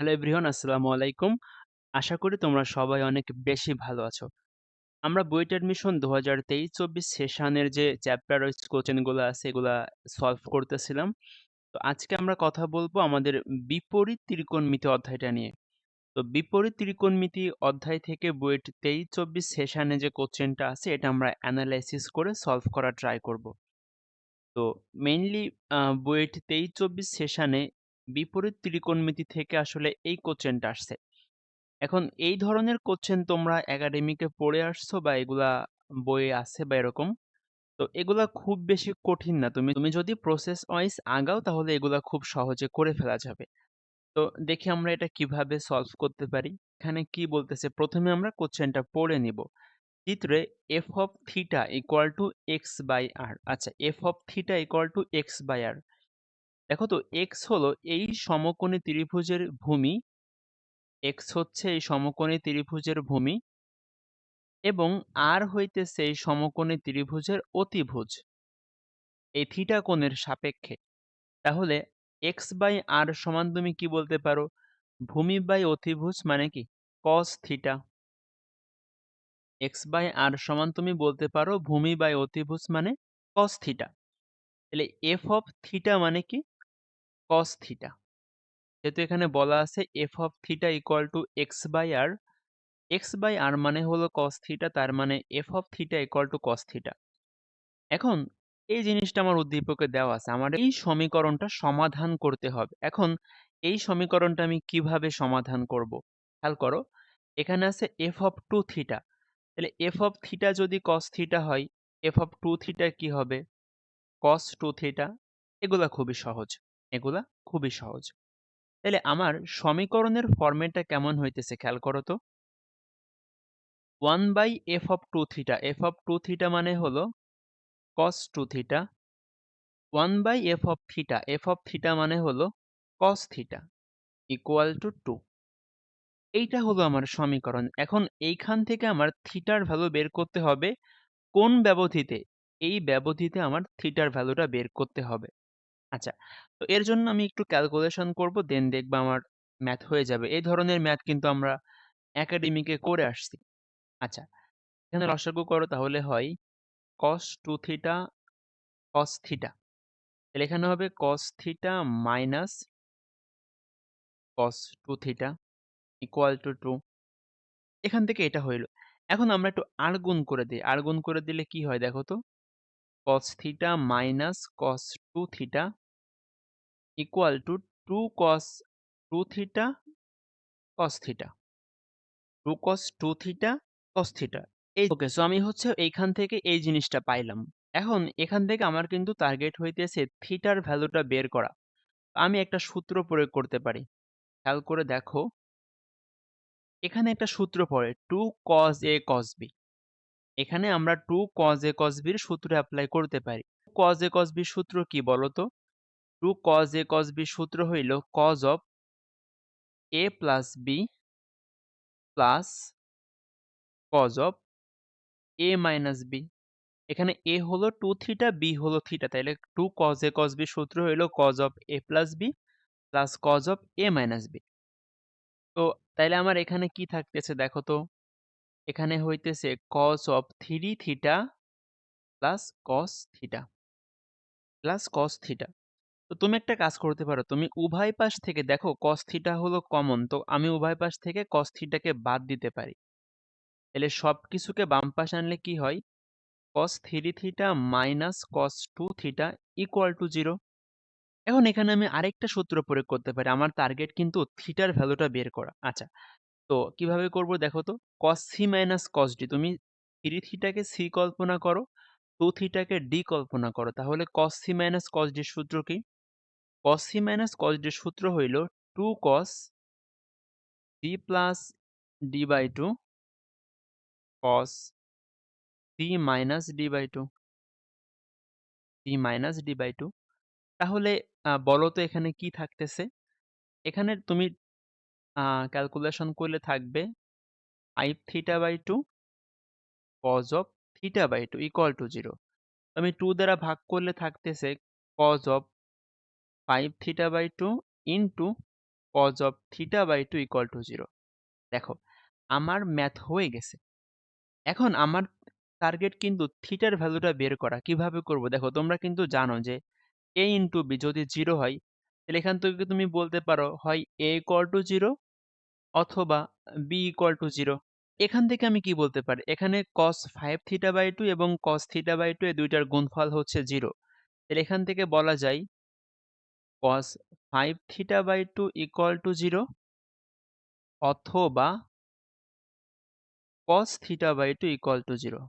Hello everyone আসসালামু আলাইকুম। আশা করি তোমরা সবাই অনেক বেশি ভালো আছো। আমরা বুয়েট অ্যাডমিশন ২০২৩-২৪ সেশনের যে চ্যাপ্টার ওয়াইজ কোশ্চেনগুলা আছে, এগুলা সলভ করতেছিলাম। তো আজকে আমরা কথা বলব আমাদের বিপরীত ত্রিকোণমিতি অধ্যায়টা নিয়ে। তো বিপরীত ত্রিকোণমিতি অধ্যায় থেকে বুয়েট ২৩-২৪ সেশনে যে কোশ্চেনটা আছে, এটা আমরা অ্যানালাইসিস করে সলভ করা ট্রাই করব। তো মেইনলি বুয়েট ২৩-২৪ সেশনে বিপরীত ত্রিকোণমিতি থেকে আসলে এই কোশ্চেনটা আসছে। এখন এই ধরনের কোশ্চেন তোমরা একাডেমিকে পড়ে আসছো বা এগুলা বইয়ে আছে বা এরকম। তো এগুলা খুব বেশি কঠিন না। তুমি তুমি যদি প্রসেস ওয়াইজ আগাও তাহলে এগুলা খুব সহজে করে ফেলা যাবে। তো দেখি আমরা এটা কীভাবে সলভ করতে পারি। এখানে কি বলতেছে প্রথমে আমরা কোশ্চেনটা পড়ে নিব। চিত্রে f of theta equal to x by r আচ্ছা f of theta equal to x by r দেখো তো, x হলো এই সমকোণী ত্রিভুজের ভূমি, x হচ্ছে এই সমকোণী ত্রিভুজের ভূমি এবং r হইতেছে এই সমকোণী ত্রিভুজের অতিভুজ, এই থিটা কোণের সাপেক্ষে। তাহলে x বাই r সমান তুমি কি বলতে পারো? ভূমি বাই অতিভুজ মানে কি? cos theta x by r সমান তুমি বলতে পারো, ভূমি বাই অতিভুজ মানে cos থিটা তাহলে f অফ থিটা মানে কি? Cos থিটা যেহেতু এখানে বলা আছে f of theta equal to x by r x by r মানে হলো cos থিটা তার মানে f of theta equal to cos theta এখন, এই জিনিসটা আমার উদ্দীপকে দেওয়া আছে, আমার এই সমীকরণটা সমাধান করতে হবে। এখন, এই সমীকরণটা আমি কীভাবে সমাধান করব? খেয়াল করো, এখানে আছে এফ অফ টু থিটা তাহলে এফ অফ থিটা যদি cos থিটা হয় এফ অফ টু থিটা কি হবে? cos টু থিটা এগুলা খুবই সহজ। এগুলা খুবই সহজ। তাহলে আমার সমীকরণের ফরম্যাটটা কেমন হইতেছে খেয়াল করো তো। One by F of two theta, F of two theta মানে হলো cos two theta. One by F of theta, F of theta মানে হলো cos theta equal to two এইটা হলো আমার সমীকরণ। এখন এইখান থেকে আমার থিটার ভ্যালু বের করতে হবে। কোন ব্যবধিতে? এই ব্যবধিতে আমার থিটার ভ্যালুটা বের করতে হবে। আচ্ছা তো এর জন্য আমি একটু ক্যালকুলেশন করব দেন দেখবা আমার ম্যাথ হয়ে যাবে। এই ধরনের ম্যাথ কিন্তু আমরা একাডেমিকে করে আসছি। আচ্ছা এখানে রসাগু করো তাহলে হয় cos two theta cos theta তাহলে এখানে হবে cos theta minus cos two theta equal to two এখান থেকে এটা হইল। এখন আমরা একটু আর গুণ করে দিই। আর গুণ করে দিলে কি হয় দেখো তো? Cos theta minus cos two theta equal to two cos two theta cos theta two cos two theta cos এই ওকে সো আমি হচ্ছে এইখান থেকে এই জিনিসটা পাইলাম। এখন এখান থেকে আমার কিন্তু টার্গেট হইতেছে থিটার ভ্যালুটা বের করা। আমি একটা সূত্র প্রয়োগ করতে পারি। খেয়াল করে দেখো। এখানে একটা সূত্র পড়ে two cos A cos B এখানে আমরা টু কজ এ কজ বির সূত্র অ্যাপ্লাই করতে পারি। কজ এ কজ বি সূত্র কি বলতো? টু কজ এ কজ বির সূত্র হইল cos of A plus B plus cos of A minus B এখানে এ হলো টু থিটা বি হলো থিটা তাইলে two cos A cos B সূত্র হইল cos of A plus B plus cos of A minus B তো তাইলে আমার এখানে কি থাকতেছে দেখো তো? এখানে হইতেছে cos of three theta plus cos theta plus cos theta তো তুমি একটা কাজ করতে পারো, তুমি উভয় পাশ থেকে দেখো কস থিটা হলো কমন তো আমি উভয় পাশ থেকে কস থিটাকে বাদ দিতে পারি। তাহলে সব কিছুকে বাম পাশে আনলে কি হয়? Cos three theta minus cos two theta equal to zero এখন এখানে আমি আরেকটা সূত্র প্রয়োগ করতে পারি, আমার টার্গেট কিন্তু থিটার ভ্যালুটা বের করা। আচ্ছা তো কীভাবে করব দেখো তো? Cos C minus cos D তুমি থ্রি থিটাকে সি কল্পনা করো টু থিটাকে ডি কল্পনা করো, তাহলে কস সি মাইনাস কস ডির সূত্র কি? কস সি মাইনাস কস ডির সূত্র হইল two cos C plus D by two cos C minus D by two C minus D by two তাহলে বলো তো এখানে কি থাকতেছে? এখানে তুমি ক্যালকুলেশন করলে থাকবে five theta by two cos of theta by two equal to zero আমি টু দ্বারা ভাগ করলে থাকতেছে cos of five theta by two into cos of theta by two equal to zero দেখো, আমার ম্যাথ হয়ে গেছে। এখন আমার টার্গেট কিন্তু থিটার ভ্যালুটা বের করা, কীভাবে করব? দেখো, তোমরা কিন্তু জানো যে এ ইন্টু বি যদি জিরো হয়, তাহলে এখান থেকে তুমি বলতে পারো হয় এ ইকুয়াল টু জিরো অথবা বি ইকুয়াল টু জিরো এখান থেকে আমি কি বলতে পারি? এখানে cos five theta by two এবং কস থিটা বাই টু এই দুইটার গুণফল হচ্ছে জিরো তাহলে এখান থেকে বলা যায় cos five theta by two equal to zero অথবা cos theta by two equal to zero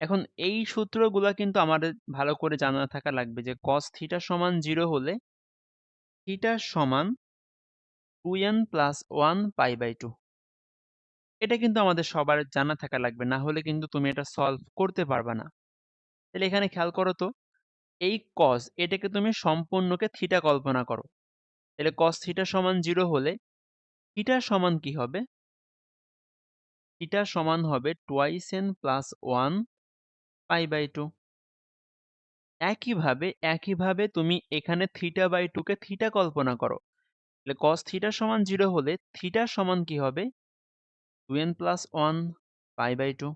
এখন এই সূত্রগুলো কিন্তু আমাদের ভালো করে জানা থাকা লাগবে যে কস থিটা সমান জিরো হলে থিটা সমান two N plus one pi by two এটা কিন্তু আমাদের সবার জানা থাকা লাগবে, না হলে কিন্তু তুমি এটা সলভ করতে পারবে না। তাহলে এখানে খেয়াল করো তো, এই কস এটাকে তুমি সম্পূর্ণকে থিটা কল্পনা করো। তাহলে কস থিটা সমান জিরো হলে থিটা সমান কি হবে? থিটা সমান হবে twice N plus one pi by two একইভাবে একইভাবে তুমি এখানে থিটা বাই টুকে থিটা কল্পনা করো। তাহলে কস থিটা সমান জিরো হলে থিটা সমান কি হবে? Two N plus one pi by two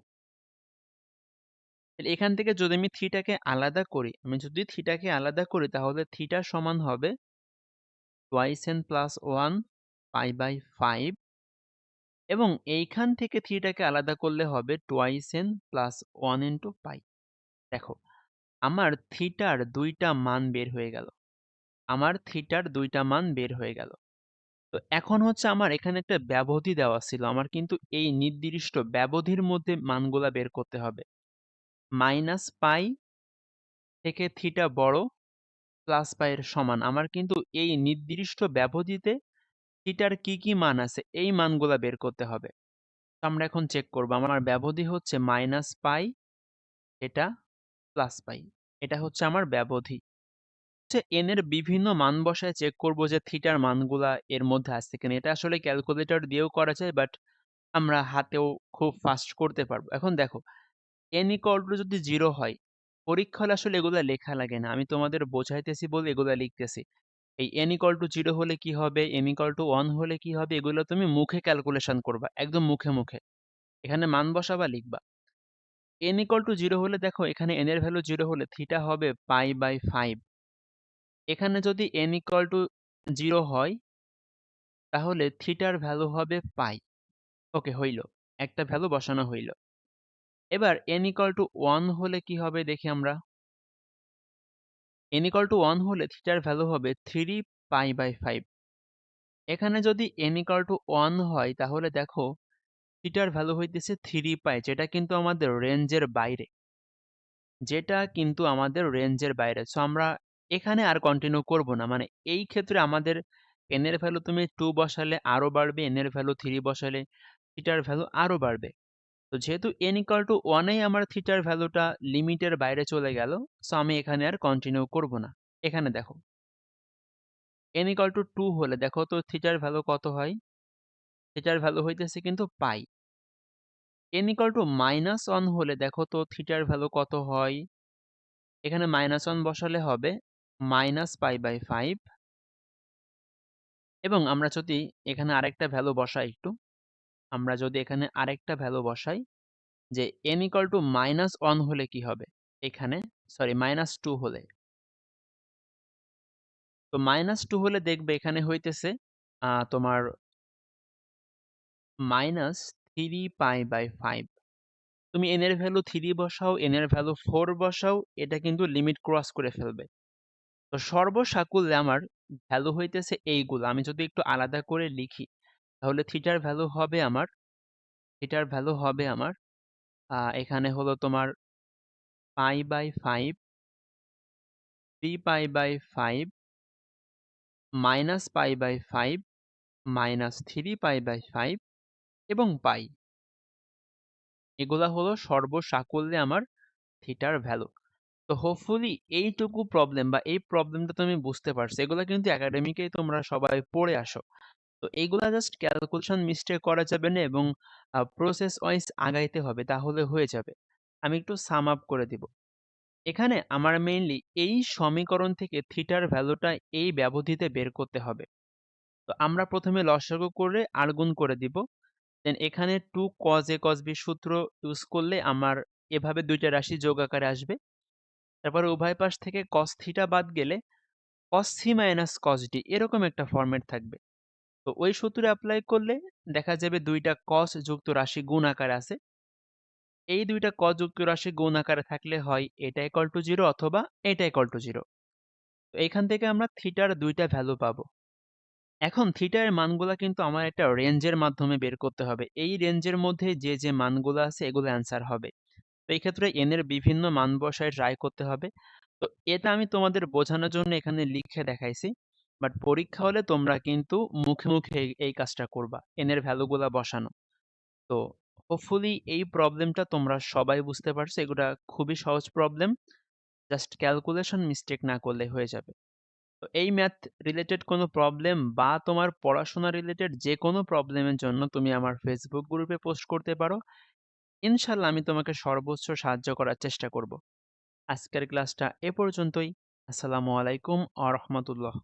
তাহলে এখান থেকে যদি আমি থিটাকে আলাদা করি, আমি যদি থিটাকে আলাদা করি, তাহলে থিটা সমান হবে twice N plus one pi by five এবং এইখান থেকে থিটাকে আলাদা করলে হবে twice N plus one into pi দেখো, আমার থিটার দুইটা মান বের হয়ে গেল। আমার থিটার দুইটা মান বের হয়ে গেল। তো এখন হচ্ছে আমার এখানে একটা ব্যবধি দেওয়া ছিল। আমার কিন্তু এই নির্দিষ্ট ব্যবধির মধ্যে মানগুলা বের করতে হবে। মাইনাস পাই থেকে থিটা বড় প্লাস পাইয়ের সমান। আমার কিন্তু এই নির্দিষ্ট ব্যবধিতে থিটার কি কি মান আছে এই মানগুলা বের করতে হবে। আমরা এখন চেক করব। আমার ব্যবধি হচ্ছে মাইনাস পাই এটা প্লাস পাই। এটা হচ্ছে আমার ব্যবধি। হচ্ছে এন এর বিভিন্ন মান বসায় চেক করব যে থিটার মানগুলা এর মধ্যে আসছে কিনা। এটা আসলে ক্যালকুলেটর দিয়েও করা যায় বাট আমরা হাতেও খুব ফাস্ট করতে পারব। এখন দেখো এন ইকল টু যদি জিরো হয়, পরীক্ষা হলে আসলে এগুলা লেখা লাগে না। আমি তোমাদের বোঝাইতেছি বলে এগুলা লিখতেছি। এই এন ইকল টু জিরো হলে কি হবে এন ইকল টু ওয়ান হলে কি হবে, এগুলো তুমি মুখে ক্যালকুলেশন করবা, একদম মুখে মুখে। এখানে মান বসাবা, লিখবা। এন ইকল টু জিরো হলে দেখো, এখানে এন এর ভ্যালু জিরো হলে থিটা হবে পাই বাই ফাইভ এখানে যদি এন ইকল টু জিরো হয়, তাহলে থিটার ভ্যালু হবে পাই ওকে হইল। একটা ভ্যালু বসানো হইল। এবার এন ইকল টু ওয়ান হলে কি হবে দেখি আমরা। এন ইকল টু ওয়ান হলে থিটার ভ্যালু হবে থ্রি পাই বাই ফাইভ এখানে যদি এন ইকল টু ওয়ান হয়, তাহলে দেখো থিটার ভ্যালু হইতেছে থ্রি পাই যেটা কিন্তু আমাদের রেঞ্জের বাইরে। যেটা কিন্তু আমাদের রেঞ্জের বাইরে। সো আমরা এখানে আর কন্টিনিউ করব না। মানে এই ক্ষেত্রে আমাদের এন এর ভ্যালু তুমি টু বসালে আরও বাড়বে এন এর ভ্যালু থ্রি বসালে থিটার ভ্যালু আরও বাড়বে। তো যেহেতু এন ইকাল টু ওয়ানেই আমার থিটার ভ্যালুটা লিমিটের বাইরে চলে গেল সো আমি এখানে আর কন্টিনিউ করব না। এখানে দেখো। এন ইকাল টু টু হলে দেখো তো থিটার ভ্যালু কত হয়? থিটার ভ্যালু হইতেছে কিন্তু pi. N equal to minus one হলে দেখো তো থিটার ভ্যালু কত হয়? এখানে মাইনাস ওয়ান বসালে হবে। মাইনাস পাই বাই ফাইভ এবং আমরা যদি এখানে আরেকটা ভ্যালু বসাই একটু, আমরা যদি এখানে আরেকটা ভ্যালু বসাই, যে N equal to minus one হলে কি হবে? এখানে সরি মাইনাস টু হলে। তো মাইনাস টু হলে দেখবে এখানে হইতেছে তোমার minus three pi by five তুমি এন এর ভ্যালু থ্রি বসাও এন এর ভ্যালু ফোর বসাও, এটা কিন্তু লিমিট ক্রস করে ফেলবে। তো সর্বসাকুল্যে আমার ভ্যালু হইতেছে এইগুলো। আমি যদি একটু আলাদা করে লিখি, তাহলে থিটার ভ্যালু হবে আমার থিটার ভ্যালু হবে আমার এখানে হলো তোমার pi by five three pi by five minus pi by five minus three pi by five এবং পাই এগুলা হলো সর্বসাকুল্যে আমার থিটার ভ্যালু তো হোপফুলি এইটুকু প্রবলেম বা এই প্রবলেমটা তুমি বুঝতে পারছ। এগুলো কিন্তু একাডেমিকেই তোমরা সবাই পড়ে আসো। তো এইগুলা জাস্ট ক্যালকুলেশন মিস্টেক করা যাবে না এবং প্রসেস ওয়াইজ আগাইতে হবে, তাহলে হয়ে যাবে। আমি একটু সাম আপ করে দিব। এখানে আমার মেইনলি এই সমীকরণ থেকে থিটার ভ্যালুটা এই ব্যবধিতে বের করতে হবে। তো আমরা ১ম এ লসাগু করে আর গুণ করে দিব। দেন এখানে 2 cos A cos B সূত্র ইউজ করলে আমার এভাবে দুইটা রাশি যোগ আকারে আসবে। তারপরে উভয় পাশ থেকে cos θ বাদ গেলে cos C minus কস D এরকম একটা ফরম্যাট থাকবে। তো ওই সূত্র এপ্লাই করলে দেখা যাবে ২ টা cos যুক্ত রাশি গুণ আকারে আছে। এই ২ টা cos যুক্ত রাশি গুণ আকারে থাকলে হয় এটা ইকুয়াল টু জিরো অথবা এটা ইকুয়াল টু জিরো তো এখান থেকে আমরা থিটার দুইটা ভ্যালু পাবো। এখন থিটা এর মানগুলা কিন্তু আমার একটা রেঞ্জের মাধ্যমে বের করতে হবে। এই রেঞ্জের মধ্যে যে, যে মানগুলো আছে এগুলো অ্যান্সার হবে। তো এই ক্ষেত্রে n এর বিভিন্ন মান বসায় ট্রাই করতে হবে। তো এটা আমি তোমাদের বোঝানোর জন্য এখানে লিখে দেখাইছি। বাট পরীক্ষা হলে তোমরা কিন্তু মুখে, মুখে এই, কাজটা করবা। n এর ভ্যালুগুলা বসানো। তো হোপফুলি এই প্রবলেমটা তোমরা সবাই বুঝতে পারছ। এগুলা খুবই সহজ প্রবলেম। জাস্ট ক্যালকুলেশন মিস্টেক না করলে হয়ে যাবে। তো এই ম্যাথ রিলেটেড কোনো প্রবলেম বা তোমার পড়াশোনা রিলেটেড যেকোনো প্রবলেমের জন্য তুমি আমার ফেসবুক গ্রুপে পোস্ট করতে পারো। ইনশাআল্লাহ আমি তোমাকে সর্বোচ্চ সাহায্য করার চেষ্টা করব। আজকের ক্লাসটা এ পর্যন্তই। আসসালামু আলাইকুম আ রাহমাতুল্লাহ।